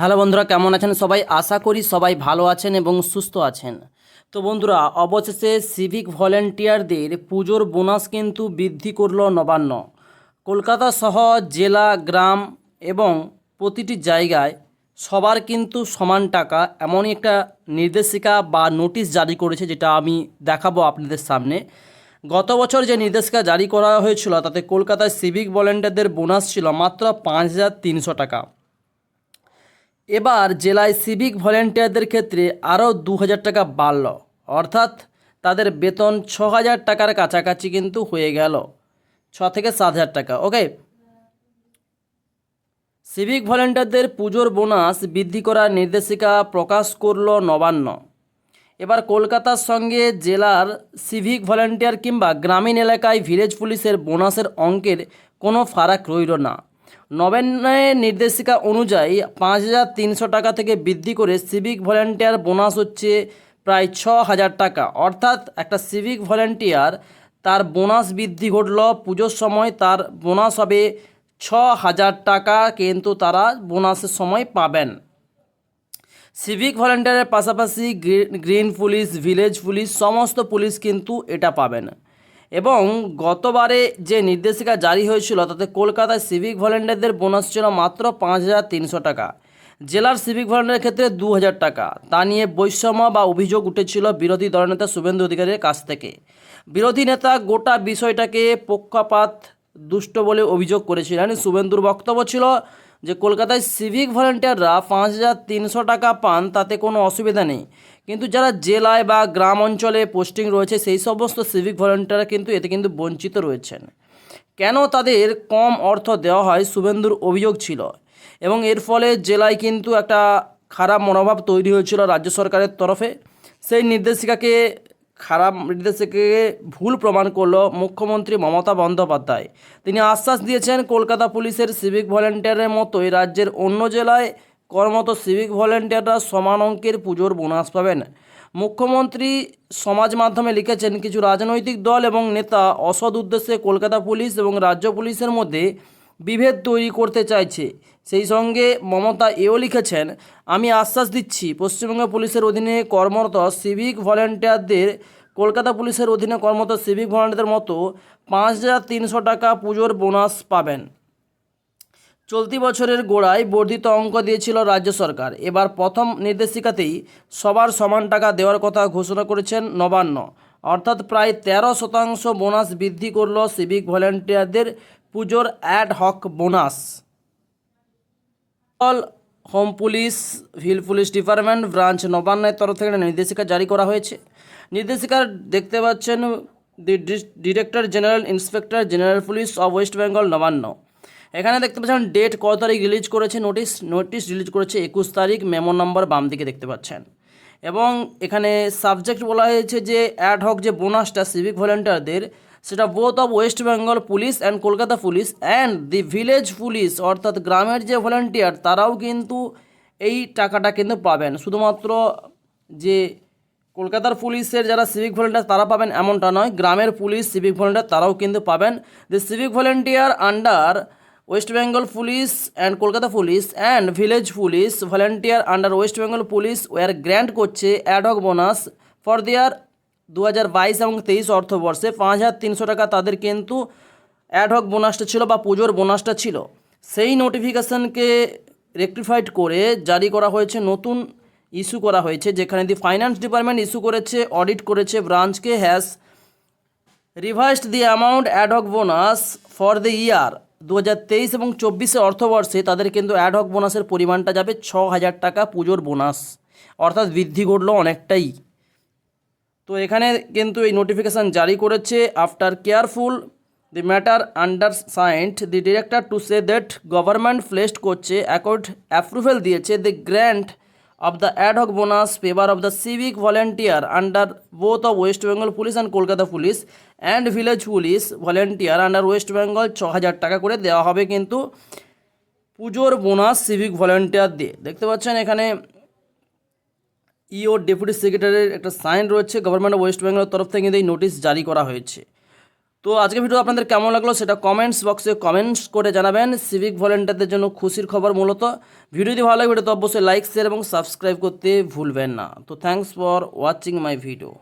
Hello বন্ধুরা কেমন আছেন? সবাই আশা করি সবাই ভালো আছেন এবং সুস্থ আছেন। তো বন্ধুরা, অবশেষে সিভিক ভলেন্টিয়ারদের পুজোর বোনাস কিন্তু বৃদ্ধি করল নবান্ন। কলকাতা সহ জেলা, গ্রাম এবং প্রতিটি জায়গায় সবার কিন্তু সমান টাকা এমনই একটা নির্দেশিকা বা নোটিশ জারি করেছে যেটা আমি দেখাবো আপনাদের সামনে। গত বছর যে নির্দেশিকা জারি করা হয়েছিল, তাতে কলকাতায় সিভিক ভলেন্টিয়ারদের বোনাস ছিল মাত্র পাঁচ হাজার তিনশো টাকা। এবার জেলায় সিভিক ভলেন্টিয়ারদের ক্ষেত্রে আরও দু হাজার টাকা বাড়ল। অর্থাৎ তাদের বেতন ছ হাজার টাকার কাছাকাছি কিন্তু হয়ে গেল। ছ থেকে সাত হাজার টাকা ওকে সিভিক ভলেন্টিয়ারদের পুজোর বোনাস বৃদ্ধি করার নির্দেশিকা প্রকাশ করল নবান্ন। এবার কলকাতার সঙ্গে জেলার সিভিক ভলেন্টিয়ার কিংবা গ্রামীণ এলাকায় ভিলেজ পুলিশের বোনাসের অঙ্কের কোনো ফারাক রইল না। নবান্নের নির্দেশিকা অনুযায়ী পাঁচ হাজার তিনশো টাকা থেকে বৃদ্ধি করে সিভিক ভলেন্টিয়ার বোনাস হচ্ছে প্রায় ছ হাজার টাকা। অর্থাৎ একটা সিভিক ভলেন্টিয়ার, তার বোনাস বৃদ্ধি ঘটল, পুজোর সময় তার বোনাস হবে ছ হাজার টাকা, কিন্তু তারা বোনাসের সময় পাবেন। সিভিক ভলেন্টিয়ারের পাশাপাশি গ্রিন পুলিশ, ভিলেজ পুলিশ, সমস্ত পুলিশ কিন্তু এটা পাবেন। এবং গতবারে যে নির্দেশিকা জারি হয়েছিল, তাতে কলকাতায় সিভিক ভলেন্টিয়ারদের বোনাস ছিল মাত্র পাঁচ হাজার তিনশো টাকা। জেলার সিভিক ভলেন্টিয়ারের ক্ষেত্রে দু হাজার টাকা। তা নিয়ে বৈষম্য বা অভিযোগ উঠেছিল বিরোধী দলনেতা শুভেন্দু অধিকারীর কাছ থেকে। বিরোধী নেতা গোটা বিষয়টাকে পক্ষপাত, দুষ্ট বলে অভিযোগ করেছিলেন। শুভেন্দুর বক্তব্য ছিল যে, কলকাতায় সিভিক ভলেন্টিয়াররা পাঁচ হাজার তিনশো টাকা পান, তাতে কোনো অসুবিধা নেই। কিন্তু যারা জেলায় বা গ্রাম অঞ্চলে পোস্টিং রয়েছে, সেই সমস্ত সিভিক ভলেন্টিয়াররা কিন্তু এতে কিন্তু বঞ্চিত রয়েছেন। কেন তাদের কম অর্থ দেওয়া হয় শুভেন্দুর অভিযোগ ছিল এবং এর ফলে জেলায় কিন্তু একটা খারাপ মনোভাব তৈরি হয়েছিল রাজ্য সরকারের তরফে। সেই নির্দেশিকাকে খারাপ নির্দেশিকাকে ভুল প্রমাণ করল মুখ্যমন্ত্রী মমতা বন্দ্যোপাধ্যায়। তিনি আশ্বাস দিয়েছেন, কলকাতা পুলিশের সিভিক ভলেন্টিয়ারের মতোই রাজ্যের অন্য জেলায় কর্মরত সিভিক ভলেন্টিয়াররা সমান অঙ্কের পুজোর বোনাস পাবেন। মুখ্যমন্ত্রী সমাজ মাধ্যমে লিখেছেন, কিছু রাজনৈতিক দল এবং নেতা অসৎ উদ্দেশ্যে কলকাতা পুলিশ এবং রাজ্য পুলিশের মধ্যে বিভেদ তৈরি করতে চাইছে। সেই সঙ্গে মমতা এও লিখেছেন, আমি আশ্বাস দিচ্ছি, পশ্চিমবঙ্গ পুলিশের অধীনে কর্মরত সিভিক ভলেন্টিয়ারদের কলকাতা পুলিশের অধীনে কর্মরত সিভিক ভলেন্টিয়ারদের মতো পাঁচ হাজার তিনশো টাকা পুজোর বোনাস পাবেন। চলতি বছরের গোড়ায় বর্ধিত অঙ্ক দিয়েছিল রাজ্য সরকার। এবার প্রথম নির্দেশিকাতেই সবার সমান টাকা দেওয়ার কথা ঘোষণা করেছেন নবান্ন। অর্থাৎ প্রায় তেরো শতাংশ বোনাস বৃদ্ধি করল সিভিক ভলেন্টিয়ারদের পুজোর ad hoc bonus. Home police hill police department, branch নবান্নের তরফ থেকে নির্দেশিকা জারি করা হয়েছে। নির্দেশিকার দেখতে পাচ্ছেন director general inspector general police of West Bengal Nabanna. এখানে দেখতে পাচ্ছেন ডেট কত তারিখ রিলিজ করেছে নোটিশ নোটিশ রিলিজ করেছে একুশ তারিখ মেমো নাম্বার বাম দিকে দেখতে পাচ্ছেন। এবং এখানে সাবজেক্ট বলা হয়েছে যে অ্যাড হক যে বোনাসটা সিভিক ভলেন্টিয়ারদের সেটা both of West Bengal police and Kolkata police and the village police অর্থাৎ গ্রামের যে ভলেন্টিয়ার তারাও কিন্তু এই টাকাটা কিন্তু পাবেন। শুধুমাত্র যে কলকাতার পুলিশের যারা সিভিক ভলেন্টিয়ার তারা পাবেন এমনটা নয়, গ্রামের পুলিশ সিভিক ভলেন্টিয়ার তারাও কিন্তু পাবেন। The civic volunteer under West Bengal police and Kolkata police and village police volunteer under West Bengal police were grant করছে ad hoc bonus for their দু হাজার বাইশ এবং তেইশ অর্থবর্ষে পাঁচ হাজার তিনশো টাকা। তাদের কিন্তু অ্যাডহক বোনাসটা ছিল বা পুজোর বোনাসটা ছিল। সেই নোটিফিকেশনকে রেকটিফাইড করে জারি করা হয়েছে, নতুন ইস্যু করা হয়েছে, যেখানে দি ফাইন্যান্স ডিপার্টমেন্ট ইস্যু করেছে অডিট করেছে ব্রাঞ্চকে has revised the amount ad hoc bonus for the year দু হাজার তেইশ এবং চব্বিশে অর্থবর্ষে তাদের কিন্তু অ্যাডহক বোনাসের পরিমাণটা যাবে ছ হাজার টাকা পুজোর বোনাস অর্থাৎ বৃদ্ধি ঘটলো অনেকটাই। তো এখানে কিন্তু এই নোটিফিকেশান জারি করেছে after careful the matter under signed the director to say that government placed করছে অ্যাকর্ড অ্যাপ্রুভেল দিয়েছে the grant of the ad hoc bonus paper of the civic volunteer under both of West Bengal police and Kolkata police and village police volunteer under West Bengal ছ হাজার টাকা করে দেওয়া হবে কিন্তু পুজোর বোনাস সিভিক ভলেন্টিয়ার দিয়ে। দেখতে পাচ্ছেন এখানে ইও ডেপুটি সেক্রেটারির একটা সাইন রয়েছে। গভর্নমেন্ট অফ ওয়েস্ট বেঙ্গলের তরফ থেকে কিন্তু এই নোটিশ জারি করা হয়েছে। তো আজকে ভিডিও আপনাদের কেমন লাগল সেটা কমেন্টস বক্সে কমেন্টস করে জানাবেন। সিভিক ভলেন্টিয়ারদের জন্য খুশির খবর মূলত। ভিডিও যদি ভালো লাগে ভিডিও তো অবশ্যই লাইক শেয়ার এবং সাবস্ক্রাইব করতে ভুলবেন না। তো thanks for watching my video